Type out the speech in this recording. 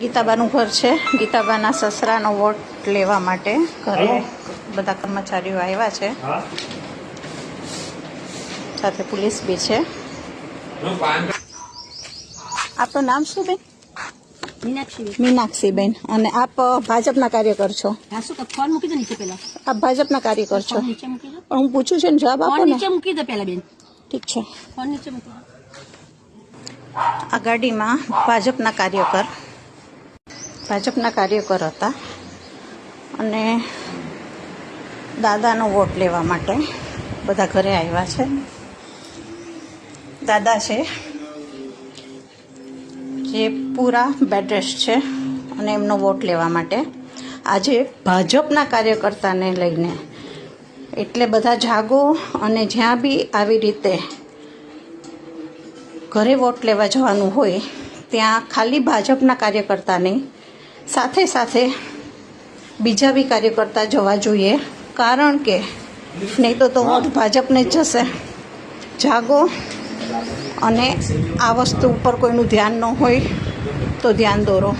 ગીતાબાનું ઘર છે. ગીતાબાના સસરાનો વોટ લેવા માટે ઘરે બધા કર્મચારીઓ આવ્યા છે. સાથે પોલીસ બી છે. આપનું નામ શું બેન? મીનાક્ષી મીનાક્ષીબેન. અને આપ ભાજપના કાર્યકર છો? કર ફોન મૂકી દો નીચે પેલા આપ ભાજપના કાર્યકર છો? ફોન નીચે મૂકી દો. પણ હું પૂછું છું ને જવાબ આપો ને. મૂકી દે પેલા બેન. ઠીક છે. ફોન નીચે મૂકી દો. આ ગાડીમાં ભાજપના કાર્યકર ભાજપના કાર્યકર હતા. અને દાદાનો વોટ લેવા માટે બધા ઘરે આવ્યા છે. દાદા છે. જે પૂરા બેડરેસ્ટ છે અને એમનો વોટ લેવા માટે. આજે ભાજપના કાર્યકર્તાને લઈને એટલે બધા જાગો અને જ્યાં બી આવી રીતે ઘરે વોટ લેવા જવાનું હોય, ત્યાં ખાલી ભાજપના કાર્યકર્તા નહીં સાથે સાથે બીજા બી કાર્યકર્તા જવા જોઈએ. કારણ કે નહીં તો તો વોટ ભાજપને જ જશે જાગો અને આ વસ્તુ ઉપર કોઈનું ધ્યાન ન હોય તો ધ્યાન દોરો.